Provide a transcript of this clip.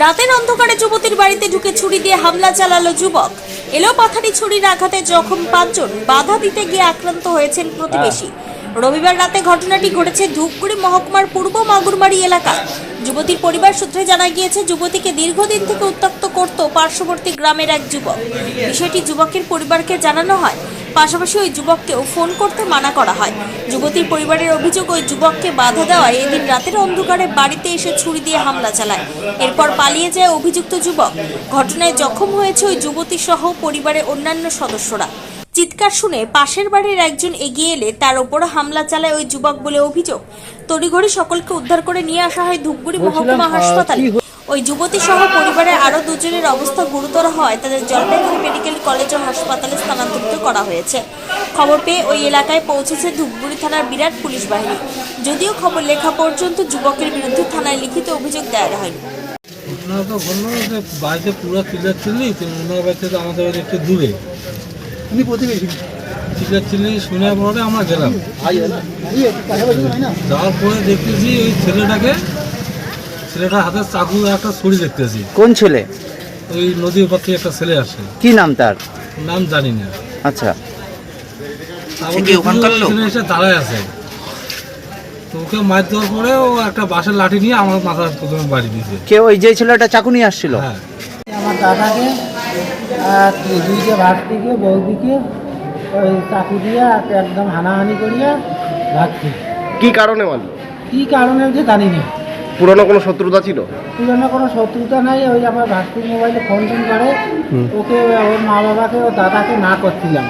রাতের অন্ধকারে যুবতীর বাড়িতে ঢুকে ছুরি দিয়ে হামলা চালালো যুবক। এলো পাথারি ছুরির আঘাতে জখম পাঁচজন। বাধা দিতে গিয়ে আক্রান্ত হয়েছেন প্রতিবেশী। রবিবার রাতে ঘটনাটি ঘটেছে ধূপগুড়ি মহকুমার পূর্ব মাগুরমারি এলাকা যুবতীর পরিবার সূত্রে জানা গিয়েছে যুবতীকে দীর্ঘদিন থেকে উত্তক্ত করত পার্শ্ববর্তী গ্রামের এক যুবক। বিষয়টি যুবকের পরিবারকে জানানো হয়। পাশাপাশি ওই যুবককেও ফোন করতে মানা করা হয়। যুবতীর পরিবারের অভিযোগ ওই যুবককে বাধা দেওয়ায় এদিন রাতের অন্ধকারে বাড়িতে এসে ছুরি দিয়ে হামলা চালায়। এরপর পালিয়ে যায় অভিযুক্ত যুবক। ঘটনায় জখম হয়েছে ওই যুবতী সহ পরিবারের অন্যান্য সদস্যরা। চিৎকার শুনে পাশের বাড়ির একজন এগিয়ে এলে তার ওপর হামলা চালায় ওই যুবক বলে অভিযোগ। তড়িঘড়ি সকলকে উদ্ধার করে নিয়ে আসা হয় ধূপগুড়ি মহকুমা হাসপাতালে। ওই যুবতী সহ পরিবারের আরও দুজনের অবস্থা গুরুতর হয় তাদের জলপাইগুড়ি মেডিকেল কলেজ ও হাসপাতালে স্থানান্তরিত করা হয়েছে। খবর পেয়ে ওই এলাকায় পৌঁছেছে ধূপগুড়ি থানার বিরাট পুলিশ বাহিনী। যদিও খবর লেখা পর্যন্ত যুবকের বিরুদ্ধে থানায় লিখিত অভিযোগ দেওয়া হয়নি। ঘটনা যে বাড়িতে পুরো চিল্লার চিল্লি তো ওনার আমাদের বাড়ি একটু দূরে। উনি প্রতিবেশী? চিল্লার চিল্লি শুনে পরে আমরা গেলাম। যাওয়ার পরে দেখতেছি ওই ছেলেটাকে ছেলেটার হাতে চাকু আর একটা ছুরি দেখতেছি। কোন ছেলে? ওই নদীর পর থেকে একটা ছেলে আসে। কি নাম তার? নাম জানি না। আচ্ছা। ছেলে এসে দাঁড়ায় আছে। তো ওকে মার দেওয়ার পরে ও একটা বাঁশের লাঠি নিয়ে আমার মাথার প্রথমে বাড়ি দিয়েছে। কে ওই যে ছেলেটা চাকু নিয়ে আসছিল? হ্যাঁ। আমার দাদাকে আর ভাতটিকে বৌদিকে ওই চাকু দিয়ে আর একদম হানাহানি করিয়া কি কারণে মারলো? কী কারণে যে জানি না পুরনো কোনো শত্রুতা ছিল? পুরনো কোনো শত্রুতা নাই ওই আমার ভাস্তির মোবাইলে ফোন টোন করে। ওকে ওর মা বাবাকে ওর দাদাকে না করছিলাম।